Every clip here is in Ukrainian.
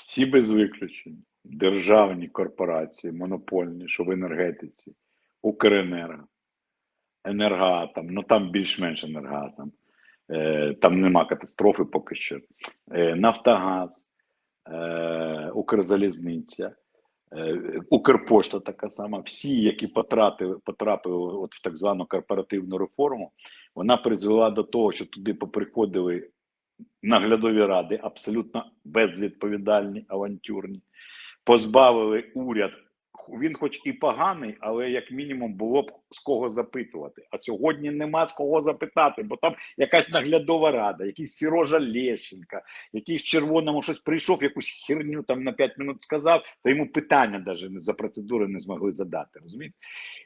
всі без виключень, державні корпорації, монопольні, що в енергетиці, Укренерго, Енергоатом, ну там більш-менш енергоатом, е, там нема катастрофи поки що. Е, Нафтогаз, е, Укрзалізниця, е, Укрпошта така сама. Всі, які потрапили, потрапили от в так звану корпоративну реформу, вона призвела до того, що туди поприходили наглядові ради, абсолютно безвідповідальні, авантюрні, позбавили уряд. Він, хоч і поганий, але як мінімум було б з кого запитувати. А сьогодні нема з кого запитати, бо там якась наглядова рада, якийсь Сірожа Лещенка, якийсь червоному щось прийшов, якусь херню там на 5 минут сказав, то йому питання навіть за процедури не змогли задати. Розумієте?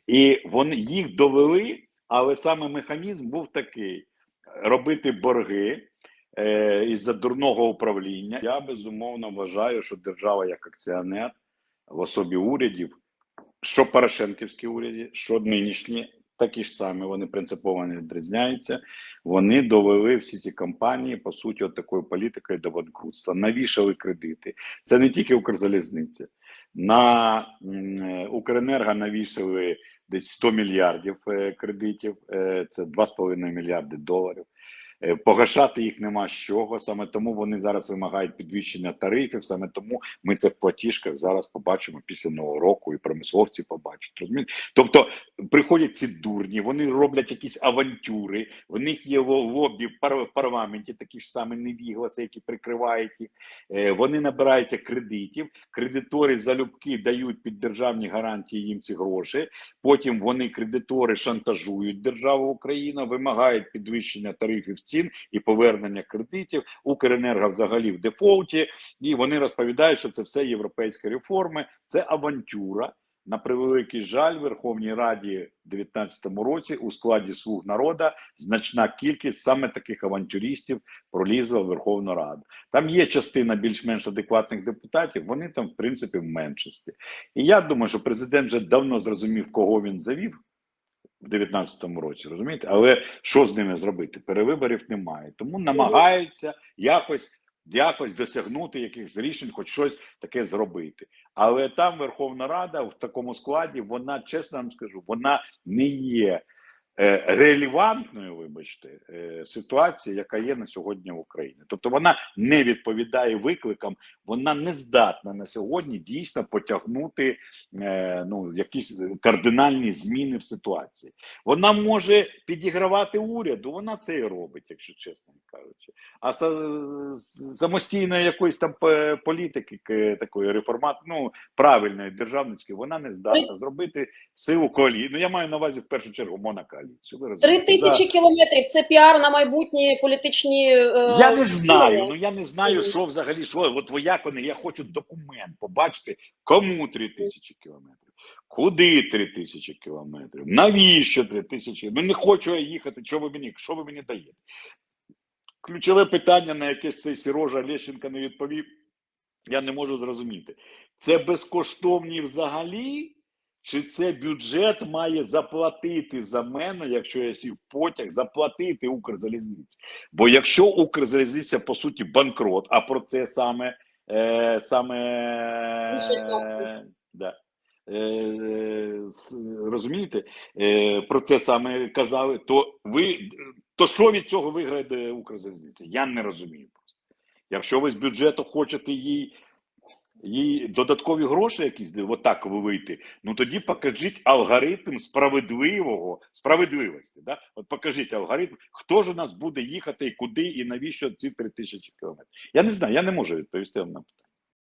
І вони їх довели, але саме механізм був такий: робити борги е, із-за дурного управління. Я безумовно вважаю, що держава як акціонер в особі урядів, що Порошенківські уряди, що нинішні, такі ж самі, вони принципово не відрізняються. Вони довели всі ці компанії, по суті, от такою політикою до банкрутства. Навішали кредити. Це не тільки Укрзалізниця. На е, Укренерго навішали десь 100 мільярдів е, кредитів, е, це 2,5 мільярди доларів. Е, Погашати їх нема з чого. Саме тому вони зараз вимагають підвищення тарифів. Саме тому ми це в платіжках зараз побачимо після нового року, і промисловці побачать. Розумієте? Тобто приходять ці дурні, вони роблять якісь авантюри. В них є ло- лобі в пар- парламенті, такі ж самі невігласи, які прикривають їх. Е, Вони набираються кредитів. Кредитори залюбки дають під державні гарантії їм ці гроші. Потім вони кредитори шантажують державу Україна, вимагають підвищення тарифів цін і повернення кредитів. Укренерго взагалі в дефолті, і вони розповідають, що це все європейські реформи, це авантюра. На превеликий жаль, в Верховній Раді в 2019 році у складі слуг народа значна кількість саме таких авантюристів пролізла в Верховну Раду. Там є частина більш-менш адекватних депутатів, вони там, в принципі, в меншості. І я думаю, що президент вже давно зрозумів, кого він завів в 2019 році, розумієте? Але що з ними зробити? Перевиборів немає. Тому намагаються якось, якось досягнути якихось рішень, хоч щось таке зробити. Але там Верховна Рада в такому складі, вона, чесно вам скажу, вона не є е, релевантною, вибачте, е, ситуації, яка є на сьогодні в Україні. Тобто вона не відповідає викликам, вона не здатна на сьогодні дійсно потягнути е, ну, якісь кардинальні зміни в ситуації. Вона може підігравати уряду, вона це і робить, якщо чесно кажучи. А самостійної якоїсь там е, політики такої реформат, ну правильної державницької, вона не здатна зробити силу коаліції. Ну я маю на увазі в першу чергу монокоаліцію. Ви Три тисячі кілометрів це піар на майбутні політичні. е, Я не знаю. Ну я не знаю, що взагалі що. От воякони, я хочу документ побачити, кому три тисячі кілометрів, куди три тисячі кілометрів, навіщо три тисячі? Ну не хочу я їхати. Що ви мені? Що ви мені даєте? Ключове питання, на яке цей Сірожа Лещенка не відповів, я не можу зрозуміти. Це безкоштовні взагалі? Чи це бюджет має заплатити за мене, якщо я сів потяг, заплатити Укрзалізниці? Бо якщо Укрзалізниця по суті банкрот, а про це саме е, саме е, да, е, розумієте, е, про це саме казали, то ви то що від цього виграє Укрзалізниця? Я не розумію просто. Якщо ви з бюджету хочете їй їй додаткові гроші якісь отак вивити, ну тоді покажіть алгоритм справедливого справедливості. Да? От покажіть алгоритм, хто ж у нас буде їхати і куди, і навіщо ці три тисячі кілометрів. Я не знаю, я не можу відповісти вам на питання.